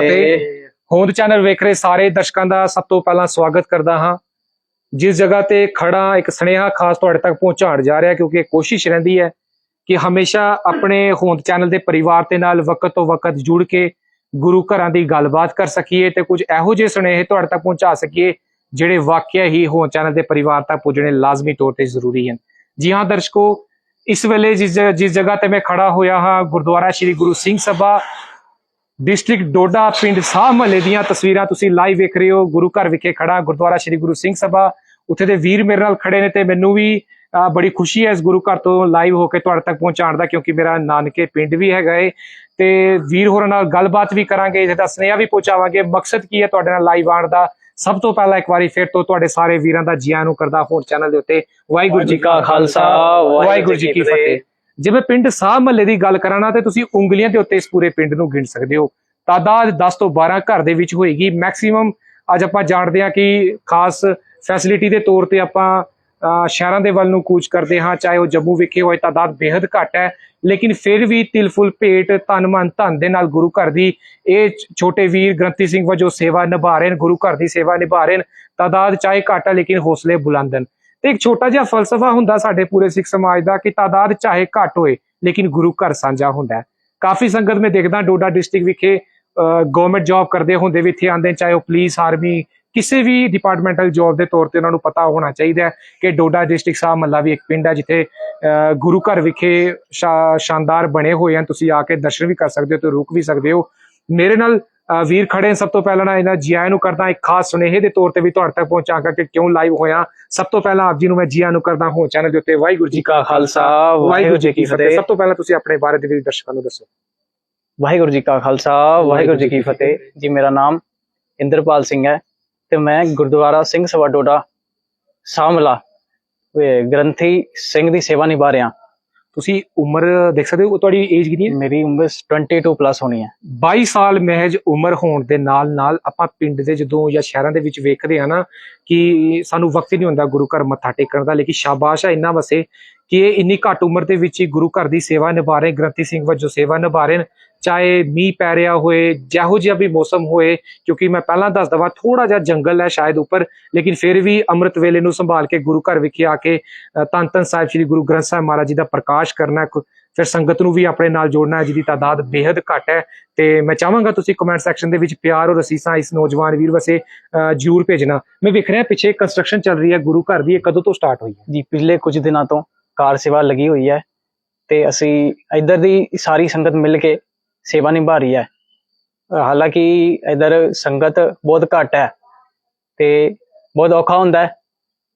ਅਤੇ ਹੋਂਦ ਚੈਨਲ ਵੇਖ ਰਹੇ ਸਾਰੇ ਦਰਸ਼ਕਾਂ ਦਾ ਸਭ ਤੋਂ ਪਹਿਲਾਂ ਸਵਾਗਤ ਕਰਦਾ ਹਾਂ। ਜਿਸ ਜਗ੍ਹਾ ਤੇ ਖੜਾ ਇੱਕ ਸੁਨੇਹਾ ਖਾਸ ਤੁਹਾਡੇ ਤੱਕ ਪਹੁੰਚਾਉਣ ਜਾ ਰਿਹਾ ਕਿਉਂਕਿ ਕੋਸ਼ਿਸ਼ ਰਹਿੰਦੀ ਹੈ ਕਿ ਹਮੇਸ਼ਾ ਆਪਣੇ ਹੋਂਦ ਚੈਨਲ ਦੇ ਪਰਿਵਾਰ ਦੇ ਨਾਲ ਵਕਤ ਤੋਂ ਵਕਤ ਜੁੜ ਕੇ ਗੁਰੂ ਘਰਾਂ ਦੀ ਗੱਲਬਾਤ ਕਰ ਸਕੀਏ ਤੇ ਕੁਝ ਇਹੋ ਜਿਹੇ ਸੁਨੇਹੇ ਤੁਹਾਡੇ ਤੱਕ ਪਹੁੰਚਾ ਸਕੀਏ ਜਿਹੜੇ ਵਾਕਿਆ ਹੀ ਹੋਂਦ ਚੈਨਲ ਦੇ ਪਰਿਵਾਰ ਤੱਕ ਪੁੱਜਣੇ ਲਾਜ਼ਮੀ ਤੌਰ ਤੇ ਜ਼ਰੂਰੀ ਹਨ। ਜੀ ਹਾਂ ਦਰਸ਼ਕੋ ਇਸ ਵੇਲੇ ਜਿਸ ਜਿਸ ਜਗ੍ਹਾ ਤੇ ਮੈਂ ਖੜਾ ਹੋਇਆ ਹਾਂ ਗੁਰਦੁਆਰਾ ਸ੍ਰੀ ਗੁਰੂ ਸਿੰਘ ਸਭਾ ਡਿਸਟ੍ਰਿਕਟ ਡੋਡਾ ਪਿੰਡ ਸਾਹ ਮਹੱਲੇ ਦੀਆਂ ਤਸਵੀਰਾਂ ਤੁਸੀਂ ਲਾਈਵ ਵੇਖ ਰਹੇ ਹੋ। ਗੁਰੂ ਘਰ ਵਿਖੇ ਖੜਾ ਗੁਰਦੁਆਰਾ ਸ੍ਰੀ ਗੁਰੂ ਸਿੰਘ ਸਭਾ। ਉੱਥੇ ਦੇ ਵੀਰ ਮੇਰੇ ਨਾਲ ਖੜੇ ਨੇ ਤੇ ਮੈਨੂੰ ਵੀ ਬੜੀ ਖੁਸ਼ੀ ਹੈ ਇਸ ਗੁਰੂ ਘਰ ਤੋਂ ਲਾਈਵ ਹੋ ਕੇ ਤੁਹਾਡੇ ਤੱਕ ਪਹੁੰਚਾਉਣ ਦਾ ਕਿਉਂਕਿ ਮੇਰਾ ਨਾਨਕੇ ਪਿੰਡ ਵੀ ਹੈਗਾ ਏ। ਤੇ ਵੀਰ ਹੋਰਾਂ ਨਾਲ ਗੱਲਬਾਤ ਵੀ ਕਰਾਂਗੇ ਇਹਦਾ ਸੁਨੇਹਾ ਵੀ ਪਹੁੰਚਾਵਾਂਗੇ। ਮਕਸਦ ਕੀ ਹੈ ਤੁਹਾਡੇ ਨਾਲ ਲਾਈਵ ਆਉਣ ਦਾ? ਸਭ ਤੋਂ ਪਹਿਲਾਂ ਇੱਕ ਵਾਰੀ ਫਿਰ ਤੋਂ ਤੁਹਾਡੇ ਸਾਰੇ ਵੀਰਾਂ ਦਾ ਜੀ ਆਇਆਂ ਨੂੰ ਕਰਦਾ ਹੋਰ ਚੈਨਲ ਦੇ ਉੱਤੇ ਵਾਹਿਗੁਰੂ ਜੀ ਕਾ ਖਾਲਸਾ ਵਾਹਿਗੁਰੂ ਜੀ ਕੀ ਫਤਿਹ। ਜੇ ਮੈਂ ਪਿੰਡ ਸਾਹ ਮਹੱਲੇ ਦੀ ਗੱਲ ਕਰਾਂ ਨਾ, ਤੇ ਤੁਸੀਂ ਉਂਗਲੀਆਂ ਦੇ ਉੱਤੇ ਇਸ ਪੂਰੇ ਪਿੰਡ ਨੂੰ ਗਿਣ ਸਕਦੇ ਹੋ। ਤਾਦਾਦ 10 ਤੋਂ 12 ਘਰ ਦੇ ਵਿੱਚ ਹੋਏਗੀ। ਮੈਕਸਿਮਮ ਅੱਜ ਆਪਾਂ ਜਾਣਦੇ ਹਾਂ ਕਿ ਖਾਸ ਫੈਸਿਲਿਟੀ ਦੇ ਤੌਰ ਤੇ ਆਪਾਂ ਸ਼ਹਿਰਾਂ ਦੇ ਵੱਲ ਨੂੰ ਕੂਚ ਕਰਦੇ ਹਾਂ, ਚਾਹੇ ਉਹ ਜੰਮੂ ਵਿਖੇ ਹੋਏ ਤਾਦਾਦ ਬੇहद ਘੱਟ ਹੈ। ਲੇਕਿਨ ਫਿਰ ਵੀ ਤਿਲਫੁਲ ਭੇਟ ਤਨ ਮਨ, ਧਨ ਦੇ ਨਾਲ ਗੁਰੂ ਘਰ ਦੀ ਇਹ ਛੋਟੇ ਵੀਰ ਗ੍ਰੰਥੀ ਸਿੰਘ ਵਜੋਂ ਸੇਵਾ ਨਿਭਾ ਰਹੇ ਨੇ, ਗੁਰੂ ਘਰ ਦੀ ਸੇਵਾ ਨਿਭਾ ਰਹੇ ਨੇ। ਤਾਦਾਦ ਚਾਹੇ ਘੱਟ ਹੈ, ਲੇਕਿਨ ਹੌਸਲੇ ਬੁਲੰਦ ਹਨ। ਤੇ ਇੱਕ ਛੋਟਾ ਜਿਹਾ ਫਲਸਫਾ ਹੁੰਦਾ ਸਾਡੇ ਪੂਰੇ ਸਿੱਖ ਸਮਾਜ ਦਾ ਕਿ ਤਾਦਾਦ ਚਾਹੇ ਘੱਟ ਹੋਏ, ਲੇਕਿਨ ਗੁਰੂ ਘਰ ਸਾਂਝਾ ਹੁੰਦਾ ਕਾਫੀ ਸੰਗਤ ਮੈਂ ਦੇਖਦਾ ਡੋਡਾ ਡਿਸਟ੍ਰਿਕਟ ਵਿਖੇ ਗਵਰਨਮੈਂਟ ਜੌਬ ਕਰਦੇ ਹੁੰਦੇ ਵੀ ਇੱਥੇ ਆਉਂਦੇ ਚਾਹੇ ਉਹ ਪੁਲਿਸ ਆਰਮੀ ਕਿਸੇ ਵੀ ਡਿਪਾਰਟਮੈਂਟਲ ਜੌਬ ਦੇ ਤੌਰ ਤੇ ਉਹਨਾਂ ਨੂੰ ਪਤਾ ਹੋਣਾ ਚਾਹੀਦਾ ਕਿ ਡੋਡਾ ਡਿਸਟ੍ਰਿਕਟ ਸਾਹਿਬ ਮੱਲਾ ਵੀ ਇੱਕ ਪਿੰਡ ਹੈ ਜਿੱਥੇ ਗੁਰੂ ਘਰ ਵਿਖੇ ਸ਼ਾ- ਸ਼ਾਨਦਾਰ ਬਣੇ ਹੋਏ ਹਨ। ਤੁਸੀਂ ਆ ਕੇ ਦਰਸ਼ਨ ਵੀ ਕਰ ਸਕਦੇ ਹੋ ਤੇ ਰੁਕ ਵੀ ਸਕਦੇ ਹੋ। ਮੇਰੇ ਨਾਲ ਵੀਰ ਖੜੇ ਸਭ ਤੋਂ ਪਹਿਲਾਂ ਇਹਨਾਂ ਜੀ ਆਇਆਂ ਨੂੰ ਕਰਦਾ ਇੱਕ ਖਾਸ ਸੁਨੇਹੇ ਦੇ ਤੌਰ ਤੇ ਵੀ ਤੁਹਾਡੇ ਤੱਕ ਪਹੁੰਚਾਂਗਾ ਕਿ ਕਿਉਂ ਲਾਈਵ ਹੋਇਆ। ਸਭ ਤੋਂ ਪਹਿਲਾਂ ਆਪ ਜੀ ਨੂੰ ਮੈਂ ਜੀ ਆਇਆਂ ਨੂੰ ਕਰਦਾ ਹਾਂ ਚੈਨਲ ਦੇ ਉੱਤੇ। ਵਾਹਿਗੁਰੂ ਜੀ ਕਾ ਖਾਲਸਾ ਵਾਹਿਗੁਰੂ ਜੀ ਕੀ ਫਤਿਹ। ਸਭ ਤੋਂ ਪਹਿਲਾਂ ਤੁਸੀਂ ਆਪਣੇ ਬਾਰੇ ਦੇ ਵਿੱਚ ਦਰਸ਼ਕਾਂ ਨੂੰ ਦੱਸੋ। ਵਾਹਿਗੁਰੂ ਜੀ ਕਾ ਖਾਲਸਾ ਵਾਹਿਗੁਰੂ ਜੀ ਕੀ ਫਤਿਹ। ਜੀ ਮੇਰਾ ਨਾਮ ਇੰਦਰਪਾਲ ਸਿੰਘ ਹੈ ਤੇ ਮੈਂ ਗੁਰਦੁਆਰਾ ਸਿੰਘ ਸਭਾ ਡੋਡਾ ਸਾਮਲਾ ਗ੍ਰੰਥੀ ਸਿੰਘ ਦੀ ਸੇਵਾ ਨਿਭਾ ਰਿਹਾ। ਤੁਸੀਂ ਉਮਰ ਦੇਖ ਸਕਦੇ ਹੋ ਤੁਹਾਡੀ ਏਜ ਕਿੰਨੀ ਹੈ? ਮੇਰੀ ਉਮਰ 22 ਪਲੱਸ ਹੋਣੀ ਹੈ। 22 ਸਾਲ ਮਹਿਜ ਉਮਰ ਹੋਣ ਦੇ ਨਾਲ ਨਾਲ ਆਪਾਂ ਪਿੰਡ ਦੇ ਜਦੋਂ ਜਾਂ ਸ਼ਹਿਰਾਂ ਦੇ ਵਿੱਚ ਵੇਖਦੇ ਆ ਨਾ ਕਿ ਸਾਨੂੰ ਵਕਤ ਹੀ ਨਹੀਂ ਹੁੰਦਾ ਗੁਰੂ ਘਰ ਮੱਥਾ ਟੇਕਣ ਦਾ ਲੇਕਿਨ ਸ਼ਾਬਾਸ਼ ਹੈ ਇੰਨਾ ਵਸੇ ਕਿ ਇਹ ਇੰਨੀ ਘੱਟ ਉਮਰ ਦੇ ਵਿੱਚ ਹੀ ਗੁਰੂ ਘਰ ਦੀ ਸੇਵਾ ਨਿਭਾ ਰਹੇ ਗ੍ਰੰਥੀ ਸਿੰਘ ਵਜੋਂ ਸੇਵਾ ਨਿਭਾ ਰਹੇ ਚਾਹੇ ਮੀਂਹ ਪੈ ਰਿਹਾ ਹੋਏ ਜਿਹੋ ਜਿਹਾ ਵੀ ਮੌਸਮ ਹੋਏ ਕਿਉਂਕਿ ਮੈਂ ਪਹਿਲਾਂ ਦੱਸ ਦਵਾਂ ਥੋੜਾ ਜਿਹਾ ਜੰਗਲ ਹੈ ਸ਼ਾਇਦ ਉੱਪਰ ਲੇਕਿਨ ਫਿਰ ਵੀ ਅੰਮ੍ਰਿਤ ਵੇਲੇ ਨੂੰ ਸੰਭਾਲ ਕੇ ਗੁਰੂ ਘਰ ਵਿਖੇ ਆ ਕੇ ਅ, ਧੰਨ ਧੰਨ ਸਾਹਿਬ ਸ੍ਰੀ ਗੁਰੂ ਗ੍ਰੰਥ ਸਾਹਿਬ ਮਹਾਰਾਜ ਜੀ ਦਾ ਪ੍ਰਕਾਸ਼ ਕਰਨਾ ਫਿਰ ਸੰਗਤ ਨੂੰ ਵੀ ਆਪਣੇ ਨਾਲ ਜੋੜਨਾ ਹੈ ਜਿਹਦੀ ਤਾਦਾਦ ਬੇहद ਘੱਟ ਹੈ। ਤੇ ਮੈਂ ਚਾਹਾਂਗਾ ਤੁਸੀਂ ਕਮੈਂਟ ਸੈਕਸ਼ਨ ਦੇ ਵਿੱਚ ਪਿਆਰ ਔਰ ਅਸੀਸਾਂ ਇਸ ਨੌਜਵਾਨ ਵੀਰ ਵਸੇ ਅ, ਜ਼ਰੂਰ ਭੇਜਣਾ। ਮੈਂ ਵੇਖ ਰਿਹਾ ਪਿੱਛੇ ਕੰਸਟਰਕਸ਼ਨ ਚੱਲ ਰਹੀ ਹੈ ਗੁਰੂ ਘਰ ਦੀ ਇਹ ਕਦੋਂ ਤੋਂ ਸਟਾਰਟ ਹੋਈ ਹੈ? ਜੀ ਪਿਛਲੇ ਕੁਝ ਦਿਨਾਂ ਤੋਂ ਕਾਰ ਸੇਵਾ ਲੱਗੀ ਹੋਈ ਹੈ ਤੇ ਅਸੀਂ ਇੱਧਰ ਦੀ ਸਾਰੀ ਸੰਗਤ ਮਿਲ ਕੇ ਸੇਵਾ ਨਿਭਾ ਰਹੀ ਹੈ। ਹਾਲਾਂਕਿ ਇੱਧਰ ਸੰਗਤ ਬਹੁਤ ਘੱਟ ਹੈ ਤੇ ਬਹੁਤ ਔਖਾ ਹੁੰਦਾ ਹੈ।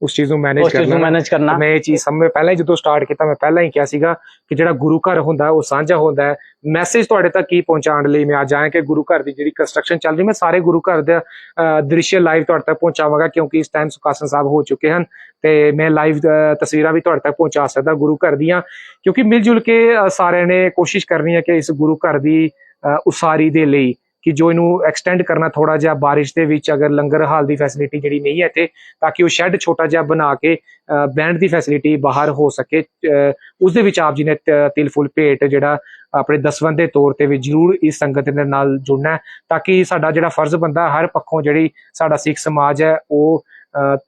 ਉਸ ਚੀਜ਼ ਨੂੰ ਮੈਨੇਜ ਉਸ ਚੀਜ਼ ਨੂੰ ਕਰਨਾ ਮੈਨੇਜ ਕਰਨਾ ਮੈਂ ਇਹ ਚੀਜ਼ ਸਮਝ ਪਹਿਲਾਂ ਹੀ ਜਦੋਂ ਸਟਾਰਟ ਕੀਤਾ ਮੈਂ ਪਹਿਲਾਂ ਹੀ ਕਿਹਾ ਸੀਗਾ ਕਿ ਜਿਹੜਾ ਗੁਰੂ ਘਰ ਹੁੰਦਾ ਉਹ ਸਾਂਝਾ ਹੁੰਦਾ ਹੈ ਮੈਸੇਜ ਤੁਹਾਡੇ ਤੱਕ ਕੀ ਪਹੁੰਚਾਉਣ ਲਈ ਮੈਂ ਅੱਜ ਆਇਆ ਕਿ ਗੁਰੂ ਘਰ ਦੀ ਜਿਹੜੀ ਕੰਸਟਰਕਸ਼ਨ ਚੱਲ ਰਹੀ ਮੈਂ ਸਾਰੇ ਗੁਰੂ ਘਰ ਦਾ ਦ੍ਰਿਸ਼ ਲਾਈਵ ਤੁਹਾਡੇ ਤੱਕ ਪਹੁੰਚਾਵਾਂਗਾ ਕਿਉਂਕਿ ਇਸ ਟਾਈਮ ਸੁਖਾਸਨ ਸਾਹਿਬ ਹੋ ਚੁੱਕੇ ਹਨ ਤੇ ਮੈਂ ਲਾਈਵ ਤਸਵੀਰਾਂ ਵੀ ਤੁਹਾਡੇ ਤੱਕ ਪਹੁੰਚਾ ਸਕਦਾ ਗੁਰੂ ਘਰ ਦੀਆਂ ਕਿਉਂਕਿ ਮਿਲ ਜੁਲ ਕੇ ਸਾਰਿਆਂ ਨੇ ਕੋਸ਼ਿਸ਼ ਕਰਨੀ ਹੈ ਕਿ ਇਸ ਗੁਰੂ ਘਰ ਦੀ ਉਸਾਰੀ ਦੇ ਲਈ ਕਿ ਜੋ ਇਹਨੂੰ ਐਕਸਟੈਂਡ ਕਰਨਾ ਥੋੜਾ ਜਿਹਾ ਬਾਰਿਸ਼ ਦੇ ਵਿੱਚ ਅਗਰ ਲੰਗਰ ਹਾਲ ਦੀ ਫੈਸਿਲਿਟੀ ਜਿਹੜੀ ਨਹੀਂ ਹੈ ਤੇ ਤਾਂ ਕਿ ਉਹ ਸ਼ੈੱਡ ਛੋਟਾ ਜਿਹਾ ਬਣਾ ਕੇ ਬੈਂਡ ਦੀ ਫੈਸਿਲਿਟੀ ਬਾਹਰ ਹੋ ਸਕੇ। ਅਹ ਉਸ ਦੇ ਵਿੱਚ ਆਪ ਜੀ ਨੇ ਤਿਲ ਫੁੱਲ ਭੇਟ ਜਿਹੜਾ ਆਪਣੇ ਦਸਵੰਧ ਦੇ ਤੌਰ ਤੇ ਵੀ ਜਰੂਰ ਇਸ ਸੰਗਤ ਦੇ ਨਾਲ ਜੁੜਨਾ ਤਾਂ ਕਿ ਸਾਡਾ ਜਿਹੜਾ ਫਰਜ਼ ਬੰਦਾ ਹਰ ਪੱਖੋਂ ਜਿਹੜੀ ਸਾਡਾ ਸਿੱਖ ਸਮਾਜ ਹੈ, ਉਹ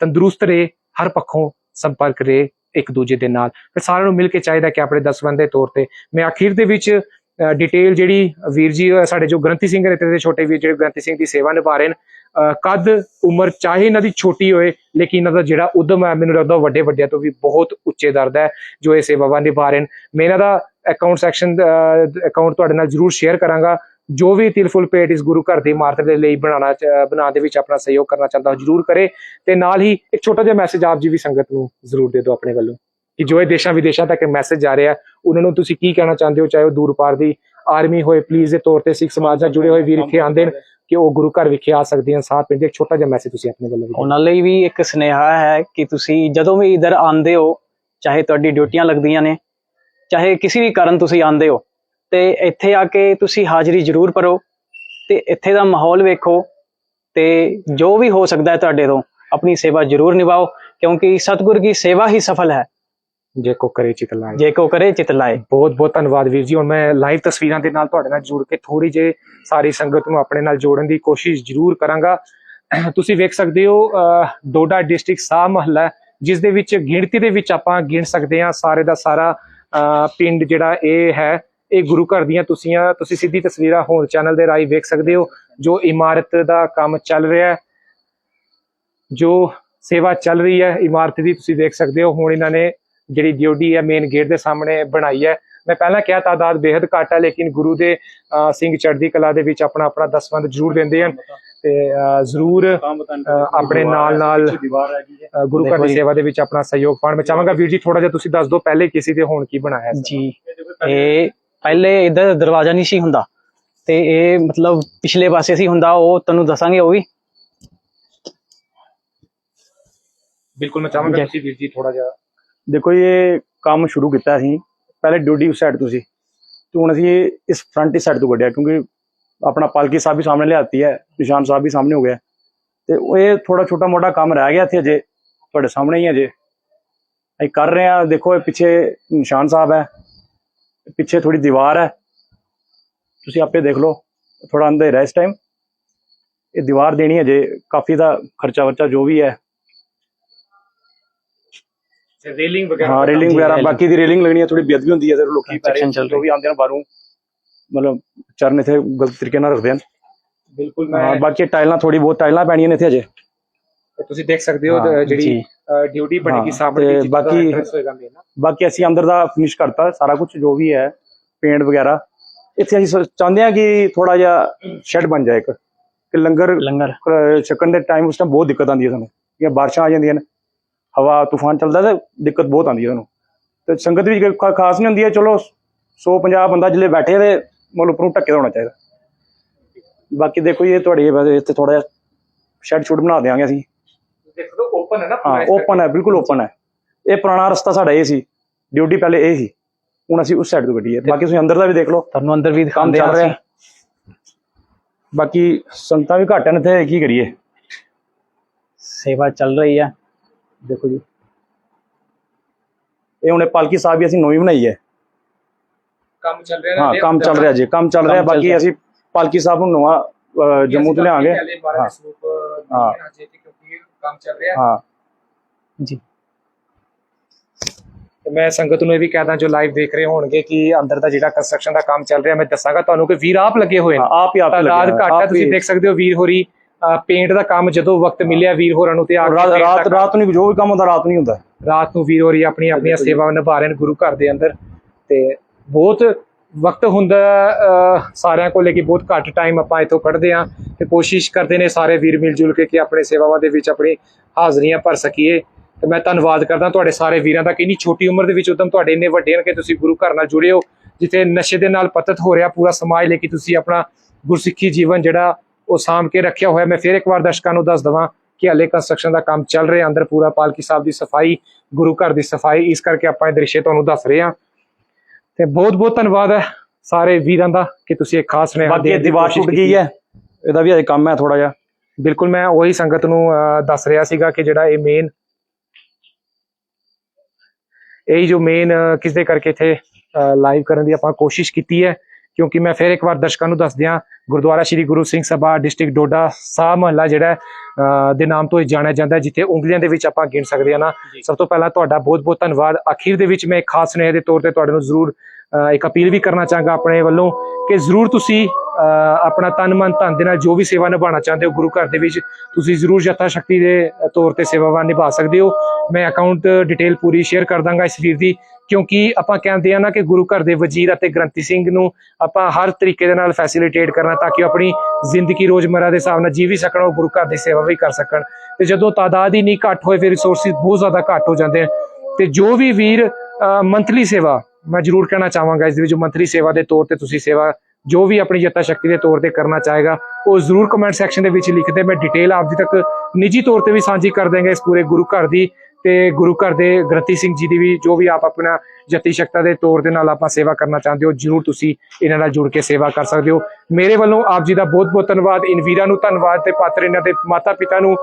ਤੰਦਰੁਸਤ ਰਹੇ, ਹਰ ਪੱਖੋਂ ਸੰਪਰਕ ਰਹੇ ਇੱਕ ਦੂਜੇ ਦੇ ਨਾਲ। ਫਿਰ ਸਾਰਿਆਂ ਨੂੰ ਮਿਲ ਕੇ ਚਾਹੀਦਾ ਕਿ ਆਪਣੇ ਦਸਵੰਧ ਦੇ ਤੌਰ ਤੇ, ਮੈਂ ਅਖੀਰ ਦੇ ਵਿੱਚ ਡਿਟੇਲ ਜਿਹੜੀ ਵੀਰ ਜੀ ਸਾਡੇ ਜੋ ਗ੍ਰੰਥੀ ਸਿੰਘ ਨੇ ਦੇ ਛੋਟੇ ਵੀਰ ਜਿਹੜੇ ਗ੍ਰੰਥੀ ਸਿੰਘ ਦੀ ਸੇਵਾ ਨਿਭਾ ਰਹੇ ਨੇ, ਅਹ ਕੱਦ ਉਮਰ ਚਾਹੇ ਇਹਨਾਂ ਦੀ ਛੋਟੀ ਹੋਏ, ਲੇਕਿਨ ਇਹਨਾਂ ਦਾ ਜਿਹੜਾ ਉਦਮ ਹੈ, ਮੈਨੂੰ ਲੱਗਦਾ ਉਹ ਵੱਡੇ ਵੱਡਿਆਂ ਤੋਂ ਵੀ ਬਹੁਤ ਉੱਚੇ ਦਰਦ ਹੈ, ਜੋ ਇਹ ਸੇਵਾਵਾਂ ਨਿਭਾ ਰਹੇ ਨੇ। ਮੈਂ ਇਹਨਾਂ ਦਾ ਅਕਾਊਂਟ ਸੈਕਸ਼ਨ ਅਕਾਊਂਟ ਤੁਹਾਡੇ ਨਾਲ ਜਰੂਰ ਸ਼ੇਅਰ ਕਰਾਂਗਾ। ਜੋ ਵੀ ਤਿਲਫੁਲ ਪੇਟ ਇਸ ਗੁਰੂ ਘਰ ਦੀ ਇਮਾਰਤ ਦੇ ਲਈ ਬਣਾਉਣਾ ਬਣਾਉਣ ਦੇ ਵਿੱਚ ਆਪਣਾ ਸਹਿਯੋਗ ਕਰਨਾ ਚਾਹੁੰਦਾ, ਉਹ ਜਰੂਰ ਕਰੇ। ਤੇ ਨਾਲ ਹੀ ਇੱਕ ਛੋਟਾ ਜਿਹਾ ਮੈਸੇਜ ਆਪ ਜੀ ਵੀ ਸੰਗਤ ਨੂੰ ਜ਼ਰੂਰ ਦੇ ਦਿਓ ਆਪਣੇ ਵੱਲੋਂ। ਕਿ ਜੋ ਇਹ ਦੇਸ਼ਾਂ ਵਿਦੇਸ਼ਾਂ ਤੱਕ ਮੈਸੇਜ ਜਾ ਰਿਹਾ, ਉਹਨਾਂ ਨੂੰ ਤੁਸੀਂ ਕੀ ਕਹਿਣਾ ਚਾਹੁੰਦੇ ਹੋ? ਚਾਹੇ ਉਹ ਦੂਰ ਪਾਰ ਦੀ ਆਰਮੀ ਹੋਏ ਪੁਲਿਸ ਦੇ ਤੌਰ ਤੇ ਸਿੱਖ ਸਮਾਜ ਨਾਲ ਜੁੜੇ ਹੋਏ ਵੀਰ ਇੱਥੇ ਆਉਂਦੇ ਨੇ ਕਿ ਉਹ ਗੁਰੂ ਘਰ ਵਿਖੇ ਆ ਸਕਦੇ ਹਨ। ਸਾਥ ਪਿੰਡ ਇੱਕ ਛੋਟਾ ਜਿਹਾ ਮੈਸੇਜ ਤੁਸੀਂ ਆਪਣੇ ਵੱਲੋਂ ਵੀ ਉਹਨਾਂ ਲਈ ਵੀ ਇੱਕ ਸੁਨੇਹਾ ਹੈ ਕਿ ਤੁਸੀਂ ਜਦੋਂ ਵੀ ਇਧਰ ਆਉਂਦੇ ਹੋ, ਚਾਹੇ ਤੁਹਾਡੀ ਡਿਊਟੀਆਂ ਲੱਗਦੀਆਂ ਨੇ, ਚਾਹੇ ਕਿਸੇ ਵੀ ਕਾਰਨ ਤੁਸੀਂ ਆਉਂਦੇ ਹੋ, ਤੇ ਇੱਥੇ ਆ ਕੇ ਤੁਸੀਂ ਹਾਜ਼ਰੀ ਜ਼ਰੂਰ ਭਰੋ ਤੇ ਇੱਥੇ ਦਾ ਮਾਹੌਲ ਵੇਖੋ ਤੇ ਜੋ ਵੀ ਹੋ ਸਕਦਾ ਹੈ ਤੁਹਾਡੇ ਤੋਂ ਆਪਣੀ ਸੇਵਾ ਜ਼ਰੂਰ ਨਿਭਾਓ, ਕਿਉਂਕਿ ਸਤਿਗੁਰ ਦੀ ਸੇਵਾ ਹੀ ਸਫਲ ਹੈ। ਜੇ ਕੋ ਕਰੇ ਚਿਤ ਲਾਏ। ਜੇ ਕੋ ਕਰੇ ਚਿਤ ਲਾਏ। ਬਹੁਤ ਬਹੁਤ ਧੰਨਵਾਦ ਵੀਰ ਜੀ। ਹੁਣ ਮੈਂ ਲਾਈਵ ਤਸਵੀਰਾਂ ਦੇ ਨਾਲ ਤੁਹਾਡੇ ਨਾਲ ਜੁੜ ਕੇ ਥੋੜੀ ਜੇ ਸਾਰੀ ਸੰਗਤ ਨੂੰ ਆਪਣੇ ਨਾਲ ਜੋੜਨ ਦੀ ਕੋਸ਼ਿਸ਼ ਜ਼ਰੂਰ ਕਰਾਂਗਾ। ਤੁਸੀਂ ਵੇਖ ਸਕਦੇ ਹੋ ਡੋਡਾ ਡਿਸਟ੍ਰਿਕਟ ਸਾਹ ਮਹੱਲਾ ਜਿਸ ਦੇ ਵਿੱਚ ਗਿਣਤੀ ਦੇ ਵਿੱਚ ਆਪਾਂ ਗਿਣ ਸਕਦੇ ਹਾਂ ਸਾਰੇ ਦਾ ਸਾਰਾ ਪਿੰਡ ਜਿਹੜਾ ਇਹ ਹੈ ਇਹ ਗੁਰੂ ਘਰ ਦੀਆਂ ਤੁਸੀਂ ਤੁਸੀਂ ਸਿੱਧੀ ਤਸਵੀਰਾਂ ਹੋਂਦ ਚੈਨਲ ਦੇ ਰਾਹੀਂ ਵੇਖ ਸਕਦੇ ਹੋ ਜੋ ਇਮਾਰਤ ਦਾ ਕੰਮ ਚੱਲ ਰਿਹਾ ਹੈ ਜੋ ਸੇਵਾ ਚੱਲ ਰਹੀ ਹੈ ਇਮਾਰਤ ਦੀ ਤੁਸੀਂ ਦੇਖ ਸਕਦੇ ਹੋ। ਹੁਣ ਇਹਨਾਂ ਨੇ ਜਿਹੜੀ ਡਿਊਟੀ ਹੈ ਮੇਨ ਗੇਟ ਦੇ ਸਾਹਮਣੇ ਬਣਾਈ ਹੈ। ਮੈਂ ਪਹਿਲਾਂ ਕਿਹਾ ਤਾਦਾਦ ਬੇहद ਘੱਟ ਹੈ ਲੇਕਿਨ ਗੁਰੂ ਦੇ ਸਿੰਘ ਚੜ੍ਹਦੀ ਕਲਾ ਦੇ ਵਿੱਚ ਆਪਣਾ ਆਪਣਾ ਦਸਵੰਦ ਜ਼ਰੂਰ ਦਿੰਦੇ ਹਨ। ਤੇ ਜ਼ਰੂਰ ਆਪਣੇ ਨਾਲ ਨਾਲ ਗੁਰੂ ਘਰ ਦੀ। ਸੇਵਾ ਦੇ ਵਿੱਚ ਆਪਣਾ ਸਹਿਯੋਗ ਪਾਉਣ। ਮੈਂ ਚਾਹਾਂਗਾ ਵੀਰ ਜੀ ਥੋੜਾ ਜਿਹਾ ਤੁਸੀਂ ਦੱਸ ਦਿਓ ਪਹਿਲੇ ਕਿਸੇ ਦੇ ਹੁਣ ਕੀ ਬਣਾਇਆ ਸੀ। ਜੀ। ਇਹ ਪਹਿਲੇ ਇਧਰ ਦਰਵਾਜ਼ਾ ਨਹੀਂ ਸੀ ਹੁੰਦਾ। ਤੇ ਇਹ ਮਤਲਬ ਪਿਛਲੇ ਪਾਸੇ ਸੀ ਹੁੰਦਾ ਉਹ ਤੁਹਾਨੂੰ ਦੱਸਾਂਗੇ ਉਹ ਵੀ। ਬਿਲਕੁਲ ਮੈਂ ਚਾਹਾਂਗਾ ਜੀ। ਤੁਸੀਂ ਵੀਰ ਜੀ ਥੋੜਾ ਜਿਹਾ ਦੇਖੋ ਜੀ, ਇਹ ਕੰਮ ਸ਼ੁਰੂ ਕੀਤਾ ਅਸੀਂ। ਪਹਿਲੇ ਡਿਊਟੀ ਉਸ ਸਾਈਡ ਤੋਂ ਸੀ। ਤੇ ਹੁਣ ਅਸੀਂ ਇਹ ਇਸ ਫਰੰਟ ਇਸ ਸਾਈਡ ਤੋਂ ਕੱਢਿਆ ਕਿਉਂਕਿ ਆਪਣਾ ਪਾਲਕੀ ਸਾਹਿਬ ਵੀ ਸਾਹਮਣੇ ਲਿਆਤੀ ਹੈ ਨਿਸ਼ਾਨ ਸਾਹਿਬ ਵੀ ਸਾਹਮਣੇ ਹੋ ਗਿਆ। ਤੇ ਇਹ ਥੋੜਾ ਛੋਟਾ ਮੋਟਾ ਕੰਮ ਰਹਿ ਗਿਆ ਇੱਥੇ ਅਜੇ ਤੁਹਾਡੇ ਸਾਹਮਣੇ ਹੀ ਹੈ ਅਜੇ। ਅਸੀਂ ਕਰ ਰਹੇ ਹਾਂ ਦੇਖੋ ਇਹ ਪਿੱਛੇ ਨਿਸ਼ਾਨ ਸਾਹਿਬ ਹੈ ਪਿੱਛੇ ਥੋੜੀ ਦੀਵਾਰ ਹੈ। ਤੁਸੀਂ ਆਪੇ ਦੇਖ ਲਓ ਥੋੜਾ ਅੰਧੇਰਾ ਇਸ ਟਾਈਮ ਇਹ ਦੀਵਾਰ ਦੇਣੀ ਹੈ ਜੇ ਕਾਫੀ ਦਾ ਖਰਚਾ ਵਰਚਾ ਜੋ ਵੀ ਹੈ ਰੇਲਿੰਗ ਵਗੈਰਾ ਹਾਂ ਰੇਲਿੰਗ ਜੀ, ਵਗੈਰਾ। ਬਾਕੀ ਦੀ ਰੇਲਿੰਗ ਲੱਗਣੀ ਹੈ ਥੋੜੀ ਬੇਅਦਬੀ ਹੁੰਦੀ ਹੈ ਤੇ ਲੋਕੀ ਪੈਰੇ ਜੋ ਵੀ ਆਉਂਦੇ ਨੇ ਬਾਹਰੋਂ ਮਤਲਬ ਚਰਨ ਇੱਥੇ ਗਲਤ ਤਰੀਕੇ ਨਾਲ ਰੱਖਦੇ ਹਨ। ਬਿਲਕੁਲ ਹਾਂ ਮੈਂ ਬਾਕੀ ਟਾਈਲਾਂ ਥੋੜੀ ਬਹੁਤ ਟਾਈਲਾਂ ਪੈਣੀਆਂ ਨੇ ਇੱਥੇ ਅਜੇ। ਤੁਸੀਂ ਦੇਖ ਸਕਦੇ ਹੋ ਜਿਹੜੀ ਜੀ। ਡਿਊਟੀ ਬਣੇਗੀ ਸਾਹਮਣੇ ਦਾ ਬਾਕੀ- ਬਾਕੀ ਅਸੀਂ ਅੰਦਰ ਦਾ ਫਿਨਿਸ਼ ਕਰਤਾ ਸਾਰਾ ਕੁਝ ਜੋ ਵੀ ਹੈ ਪੇਂਟ ਵਗੈਰਾ। ਇੱਥੇ ਅਸੀਂ ਚਾਹੁੰਦੇ ਹਾਂ ਕਿ ਥੋੜਾ ਜਿਹਾ ਸ਼ੈੱਡ ਬਣ ਜਾਏ ਇੱਕ। ਕਿ ਲੰਗਰ ਲੰਗਰ। ਛਕਣ ਦੇ ਟਾਈਮ ਉਸ ਟਾਈਮ ਬਹੁਤ ਦਿੱਕਤ ਆਉਂਦੀ ਹੈ ਸਾਨੂੰ। ਕਿ ਬਾਰਿਸ਼ਾਂ ਆ ਜਾਂਦੀਆਂ ਨੇ। ਹਵਾ ਤੂਫਾਨ ਚੱਲਦਾ ਤੇ ਦਿੱਕਤ ਬਹੁਤ ਆਉਂਦੀ ਹੈ ਸਾਨੂੰ ਤੇ ਸੰਗਤ ਵੀ ਕੋਈ ਖਾਸ ਨਹੀਂ ਹੁੰਦੀ ਹੈ ਚਲੋ 150 ਬੰਦਾ ਜਿਲੇ ਬੈਠੇ ਤੇ ਮਤਲਬ ਉੱਪਰੋਂ ਦਾ ਹੋਣਾ ਚਾਹੀਦਾ। ਬਾਕੀ ਦੇਖੋ ਇਹ ਤੁਹਾਡੀ ਵੈਸੇ ਇੱਥੇ ਥੋੜਾ ਜਿਹਾ ਸ਼ੈੱਡ ਸ਼ੁੱਡ ਬਣਾ ਦੇਵਾਂਗੇ ਅਸੀਂ। ਦੇਖ ਹੋ ਓਪਨ ਹੈ ਨਾ ਹਾਂ ਪੂਰਾ ਇਸ ਕਰਕੇ। ਓਪਨ ਹੈ ਬਿਲਕੁਲ ਓਪਨ ਹੈ। ਇਹ ਪੁਰਾਣਾ ਰਸਤਾ ਸਾਡਾ ਇਹ ਸੀ। ਡਿਊਟੀ ਪਹਿਲੇ ਇਹ ਸੀ। ਹੁਣ ਅਸੀਂ ਉਸ ਸਾਈਡ ਤੋਂ ਕੱਢੀ ਹੈ। ਬਾਕੀ ਤੁਸੀਂ ਅੰਦਰ ਦਾ ਵੀ ਦੇਖ ਲਓ। ਤੁਹਾਨੂੰ ਅੰਦਰ ਵੀ ਕੰਮ ਦਿਖਾਉਂਦੇ ਚੱਲ ਆ ਰਿਹਾ ਬਾਕੀ ਸੰਗਤਾਂ ਵੀ ਘੱਟ ਨੇ ਇੱਥੇ ਕੀ ਕਰੀਏ ਸੇਵਾ ਚੱਲ ਰਹੀ ਹੈ ਦੇਖੋ ਜੀ। ਇਹ ਹੁਣੇ ਪਾਲਕੀ ਸਾਹਿਬ ਵੀ ਅਸੀਂ ਨਵੀਂ ਬਣਾਈ ਹੈ। ਕੰਮ ਚੱਲ ਰਿਹਾ ਹਾਂ ਕੰਮ ਚੱਲ ਰਿਹਾ ਜੀ ਕੰਮ ਚੱਲ ਰਿਹਾ ਬਾਕੀ। ਅਸੀਂ ਪਾਲਕੀ ਸਾਹਿਬ ਨੂੰ ਨਵਾਂ ਜੰਮੂ ਤੋਂ ਲਿਆਵਾਂਗੇ। ਹਾਂ। ਹਾਂ। ਹਾਂ। ਕਿਉਂਕਿ ਕੰਮ ਚੱਲ ਰਿਹਾ। ਹਾਂ। ਜੀ। ਤੇ ਮੈਂ ਸੰਗਤ ਨੂੰ ਇਹ ਵੀ ਕਹਦਾ ਜੋ ਲਾਈਵ ਦੇਖ ਰਹੇ ਹੋਣਗੇ ਕਿ ਅੰਦਰ ਦਾ ਜਿਹੜਾ ਕੰਸਟਰਕਸ਼ਨ ਦਾ ਕੰਮ ਚੱਲ ਰਿਹਾ ਮੈਂ ਦੱਸਾਂਗਾ ਤੁਹਾਨੂੰ ਕਿ ਵੀਰ ਆਪ ਲੱਗੇ ਹੋਏ ਨੇ। ਹਾਂ, ਆਪ ਹੀ ਆਪ ਹੀ ਤਾਦਾਦ ਲੱਗਿਆ ਘੱਟ ਹੈ ਆਪ ਤੁਸੀਂ ਦੇਖ ਸਕਦੇ ਹੋ ਵੀਰ ਹੋਰੀ ਪੇਂਟ ਦਾ ਕੰਮ ਜਦੋਂ ਵਕਤ ਮਿਲਿਆ ਵੀਰ ਹੋਰਾਂ ਨੂੰ ਤੇ ਆ ਕੇ ਰਾਤ ਰਾਤ ਨੂੰ ਜੋ ਵੀ ਕੰਮ ਹੁੰਦਾ ਰਾਤ ਨੂੰ ਹੁੰਦਾ। ਰਾਤ ਨੂੰ ਵੀਰ ਹੋਰੀ ਆਪਣੀ ਆਪਣੀਆਂ ਸੇਵਾਵਾਂ ਨਿਭਾ ਰਹੇ ਨੇ ਗੁਰੂ ਘਰ ਦੇ ਅੰਦਰ। ਤੇ ਬਹੁਤ ਵਕਤ ਹੁੰਦਾ ਸਾਰਿਆਂ ਕੋਲ ਲੇਕਿਨ ਬਹੁਤ ਘੱਟ ਟਾਈਮ ਆਪਾਂ ਇਥੋਂ ਕੱਢਦੇ ਆ ਤੇ ਕੋਸ਼ਿਸ਼ ਕਰਦੇ ਨੇ ਸਾਰੇ ਵੀਰ ਮਿਲ ਜੁਲ ਕੇ ਕਿ ਆਪਣੇ ਸੇਵਾਵਾਂ ਦੇ ਵਿੱਚ ਆਪਣੀ ਹਾਜ਼ਰੀਆਂ ਭਰ ਸਕੀਏ। ਤੇ ਮੈਂ ਧੰਨਵਾਦ ਕਰਦਾ ਤੁਹਾਡੇ ਸਾਰੇ ਵੀਰਾਂ ਦਾ ਕਿ ਇੰਨੀ ਛੋਟੀ ਉਮਰ ਦੇ ਵਿੱਚ ਉਦਮ ਤੁਹਾਡੇ ਇੰਨੇ ਵੱਡੇ ਹਨ ਕਿ ਤੁਸੀਂ ਗੁਰੂ ਘਰ ਨਾਲ ਜੁੜੇ ਹੋ ਜਿੱਥੇ ਨਸ਼ੇ ਦੇ ਨਾਲ ਪਤਤ ਹੋ ਰਿਹਾ ਪੂਰਾ ਸਮਾਜ ਲੇਕਿਨ ਤੁਸੀਂ ਆਪਣਾ ਗੁਰਸਿੱਖੀ ਜੀਵਨ ਜਿਹੜਾ ਉਹ ਸਾਂਭ ਕੇ ਰੱਖਿਆ ਹੋਇਆ। ਮੈਂ ਫਿਰ ਇੱਕ ਵਾਰ ਦਰਸ਼ਕਾਂ ਨੂੰ ਦੱਸ ਦਵਾਂ ਕਿ ਹਲੇ ਕੰਸਟਰਕਸ਼ਨ ਦਾ ਕੰਮ ਚੱਲ ਰਿਹਾ। ਅੰਦਰ ਪੂਰਾ ਪਾਲਕੀ ਸਾਹਿਬ ਦੀ ਸਫ਼ਾਈ ਗੁਰੂ ਘਰ ਦੀ ਸਫ਼ਾਈ ਇਸ ਕਰਕੇ ਆਪਾਂ ਇਹ ਦ੍ਰਿਸ਼ ਤੁਹਾਨੂੰ ਦੱਸ ਰਹੇ ਹਾਂ। ਤੇ ਬਹੁਤ ਬਹੁਤ ਧੰਨਵਾਦ ਹੈ ਸਾਰੇ ਵੀਰਾਂ ਦਾ ਕਿ ਤੁਸੀਂ ਇੱਕ ਖਾਸ ਸੁਨੇਹਾ ਬਾਕੀ ਦੀਵਾਰ ਟੁੱਟ ਗਈ। ਹੈ। ਇਹਦਾ ਵੀ ਅਜੇ ਕੰਮ ਹੈ ਥੋੜਾ ਜਿਹਾ। ਬਿਲਕੁਲ ਮੈਂ ਉਹੀ ਸੰਗਤ ਨੂੰ ਦੱਸ ਰਿਹਾ ਸੀਗਾ ਕਿ ਜਿਹੜਾ ਇਹ ਮੇਨ ਇਹ ਜੋ ਮੇਨ ਕਿਸ ਦੇ ਕਰਕੇ ਇੱਥੇ ਲਾਈਵ ਕਰਨ ਦੀ ਆਪਾਂ ਕੋਸ਼ਿਸ਼ ਕੀਤੀ ਹੈ। ਕਿਉਂਕਿ ਮੈਂ ਫਿਰ ਇੱਕ ਵਾਰ ਦਰਸ਼ਕਾਂ ਨੂੰ ਦੱਸ ਦਿਆਂ ਗੁਰਦੁਆਰਾ ਸ੍ਰੀ ਗੁਰੂ ਸਿੰਘ ਸਭਾ ਡਿਸਟ੍ਰਿਕਟ ਡੋਡਾ ਸਾਹ ਮਹੱਲਾ ਜਿਹੜਾ ਦੇ ਨਾਮ ਤੋਂ ਹੀ ਜਾਣਿਆ ਜਾਂਦਾ ਜਿੱਥੇ ਉਂਗਲੀਆਂ ਦੇ ਵਿੱਚ ਆਪਾਂ ਗਿਣ ਸਕਦੇ ਹਾਂ ਨਾ। ਸਭ ਤੋਂ ਪਹਿਲਾਂ ਤੁਹਾਡਾ ਬਹੁਤ ਬਹੁਤ ਧੰਨਵਾਦ। ਅਖੀਰ ਦੇ ਵਿੱਚ ਮੈਂ ਇੱਕ ਖਾਸ ਸੁਨੇਹੇ ਦੇ ਤੌਰ ਤੇ ਤੁਹਾਡੇ ਨੂੰ ਜ਼ਰੂਰ ਇੱਕ ਅਪੀਲ ਵੀ ਕਰਨਾ ਚਾਹਾਂਗਾ ਆਪਣੇ ਵੱਲੋਂ ਕਿ ਜ਼ਰੂਰ ਤੁਸੀਂ ਆਪਣਾ ਤਨ ਮਨ ਧਨ ਦੇ ਨਾਲ ਜੋ ਵੀ ਸੇਵਾ ਨਿਭਾਉਣਾ ਚਾਹੁੰਦੇ ਹੋ ਗੁਰੂ ਘਰ ਦੇ ਵਿੱਚ ਤੁਸੀਂ ਜ਼ਰੂਰ ਯਥਾ ਸ਼ਕਤੀ ਦੇ ਤੌਰ ਤੇ ਸੇਵਾਵਾਂ ਨਿਭਾ ਸਕਦੇ ਹੋ। ਮੈਂ ਅਕਾਊਂਟ ਡਿਟੇਲ ਪੂਰੀ ਸ਼ੇਅਰ ਕਰ ਦਾਂਗਾ ਇਸ ਵੀਰ ਦੀ। ਕਿਉਂਕਿ ਆਪਾਂ ਕਹਿੰਦੇ ਆ ਨਾ ਕਿ ਗੁਰੂ ਘਰ ਦੇ ਵਜ਼ੀਰ ਅਤੇ ਗ੍ਰੰਥੀ ਸਿੰਘ ਨੂੰ ਆਪਾਂ ਹਰ ਤਰੀਕੇ ਦੇ ਨਾਲ ਫੈਸਿਲਿਟੇਟ ਕਰਨਾ ਤਾਂ ਕਿ ਉਹ ਆਪਣੀ ਜ਼ਿੰਦਗੀ ਰੋਜ਼ਮਰਾ ਦੇ ਹਿਸਾਬ ਨਾਲ ਜੀ ਵੀ ਸਕਣ, ਉਹ ਗੁਰੂ ਘਰ ਦੀ ਸੇਵਾ ਵੀ ਕਰ ਸਕਣ। ਤੇ ਜਦੋਂ ਤਾਦਾਦ ਹੀ ਨਹੀਂ ਘੱਟ ਹੋਏ, ਫਿਰ ਰਿਸੋਰਸਿਸ ਬਹੁਤ ਜ਼ਿਆਦਾ ਘੱਟ ਹੋ ਜਾਂਦੇ ਆ। ਤੇ ਜੋ ਵੀ ਵੀਰ ਮੰਥਲੀ ਸੇਵਾ, ਮੈਂ ਜ਼ਰੂਰ ਕਹਿਣਾ ਚਾਹਾਂਗਾ ਇਸ ਦੇ ਵਿੱਚ ਮੰਥਲੀ ਸੇਵਾ ਦੇ ਤੌਰ ਤੇ ਤੁਸੀਂ ਸੇਵਾ, ਜੋ ਵੀ ਆਪਣੀ ਯਥਾ ਸ਼ਕਤੀ ਦੇ ਤੌਰ ਤੇ ਕਰਨਾ ਚਾਹੇਗਾ, ਉਹ ਜ਼ਰੂਰ ਕਮੈਂਟ ਸੈਕਸ਼ਨ ਦੇ ਵਿੱਚ ਲਿਖ ਦੇ ਮੈਂ ਡਿਟੇਲ ਆਪ ਜੀ ਤੱਕ ਨਿੱਜੀ ਤੌਰ ਤੇ ਵੀ ਸਾਂਝੀ ਕਰ ਦਾਂਗਾ ਇਸ ਪੂਰੇ ਗੁਰੂ ਘਰ ਦੀ ਤੇ ਗੁਰੂ ਘਰ ਦੇ ਗ੍ਰੰਥੀ ਸਿੰਘ ਜੀ ਦੀ ਵੀ ਜੋ ਵੀ ਆਪ ਆਪਣਾ ਜਤੀ ਸ਼ਕਤਾ ਦੇ ਤੌਰ ਦੇ ਨਾਲ ਆਪਾਂ ਸੇਵਾ ਕਰਨਾ ਚਾਹੁੰਦੇ ਹੋ, ਜਰੂਰ ਤੁਸੀਂ ਇਹਨਾਂ ਨਾਲ ਜੁੜ ਕੇ ਸੇਵਾ ਕਰ ਸਕਦੇ ਹੋ। ਮੇਰੇ ਵੱਲੋਂ ਆਪ ਜੀ ਦਾ ਬਹੁਤ ਬਹੁਤ ਧੰਨਵਾਦ। ਇਨ ਵੀਰਾਂ ਨੂੰ ਧੰਨਵਾਦ ਤੇ ਪਾਤਰ ਇਹਨਾਂ ਦੇ ਮਾਤਾ ਪਿਤਾ ਨੂੰ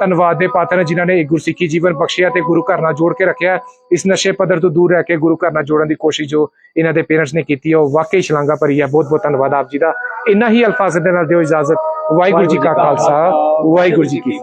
ਧੰਨਵਾਦ ਦੇ ਪਾਤਰ ਨੇ ਜਿਨ੍ਹਾਂ ਨੇ ਗੁਰਸਿੱਖੀ ਜੀਵਨ ਬਖਸ਼ਿਆ ਤੇ ਗੁਰੂ ਘਰ ਨਾਲ ਜੋੜ ਕੇ ਰੱਖਿਆ। ਇਸ ਨਸ਼ੇ ਪੱਧਰ ਤੋਂ ਦੂਰ ਰਹਿ ਕੇ ਗੁਰੂ ਘਰ ਨਾਲ ਜੋੜਨ ਦੀ ਕੋਸ਼ਿਸ਼ ਜੋ ਇਹਨਾਂ ਦੇ ਪੇਰੈਂਟਸ ਨੇ ਕੀਤੀ ਹੈ, ਉਹ ਵਾਕਈ ਸ਼ਲਾਘਾ ਭਰੀ ਹੈ। ਬਹੁਤ ਬਹੁਤ ਧੰਨਵਾਦ ਆਪ ਜੀ ਦਾ। ਇੰਨਾ ਹੀ ਅਲਫਾਜ਼ ਦੇ ਨਾਲ ਦਿਓ ਇਜਾਜ਼ਤ। ਵਾਹਿਗੁਰੂ ਜੀ ਕਾ ਖਾਲਸਾ। ਵਾਹਿਗੁਰੂ ਜੀ ਕੀ